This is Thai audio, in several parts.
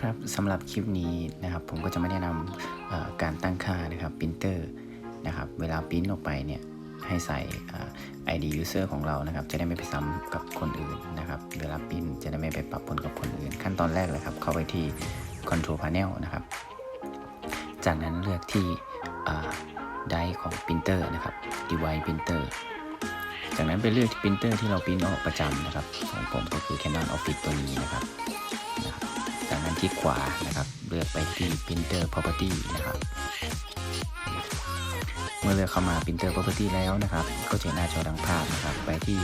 ครับสำหรับคลิปนี้นะครับ ผมก็จะไม่แนะนำการตั้งค่านะครับปรินเตอร์นะครับเวลาปริ้นออกไปเนี่ยให้ใส่ ID user ของเรานะครับ จะได้ไม่ไปซ้ำกับคนอื่นนะครับ เวลาปริ้นจะได้ไม่ไปปรับปนกับคนอื่น ขั้นตอนแรกเลยครับ เข้าไปที่ control panel นะครับ จากนั้นเลือกที่ไดของปรินเตอร์นะครับ device printer จากนั้นไปเลือกที่ปรินเตอร์ที่เราปริ้นออกประจำนะครับ ของผมก็คือ Canon Office ตัวนี้นะครับ จากนั้นที่ขวานะครับเลือกไปที่ printer property นะครับเมื่อเลือกเข้ามา printer property แล้วนะครับ ก็จะหน้าจอดังภาพนะครับ ไปที่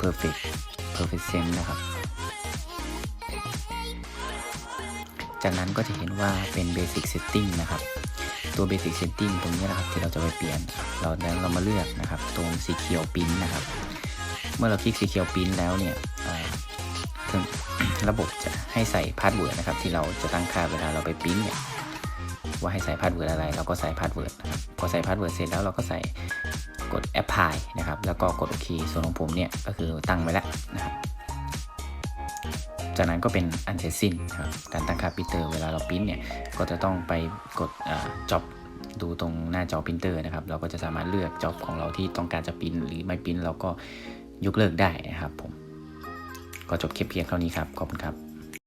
perfect perfect sense นะครับจากนั้นก็จะเห็นว่าเป็น basic setting นะครับ ตัว basic setting ตรงนี้นะครับที่เราจะไปเปลี่ยน เราแล้วเรามาเลือกนะครับ ตรงสีเขียวปิ้นนะครับ เมื่อเราคลิกสีเขียวปิ้นแล้วเนี่ย ระบบจะให้ใส่พาสเวิร์ดนะครับ ที่เราจะตั้งค่าเวลาเราไปปริ้นเนี่ยว่าให้ใส่พาสเวิร์ดอะไร เราก็ใส่พาสเวิร์ดนะครับพอใส่พาสเวิร์ดเสร็จแล้วเราก็ใส่กด apply นะครับ แล้วก็กดโอเค ส่วนของผมเนี่ยก็คือตั้งไว้แล้วนะครับ จากนั้นก็เป็นอันเสร็จสิ้นนะครับ การตั้งค่าปรินเตอร์เวลาเราปริ้นเนี่ย ก็จะต้องไปกดจ็อบดูตรงหน้าจอปรินเตอร์นะครับ เราก็จะสามารถเลือกจ็อบของเราที่ต้องการจะปริ้นหรือไม่ปริ้นเราก็ยกเลิกได้นะครับผม ก็จบคลิปเพียงเท่านี้ครับ ขอบคุณครับ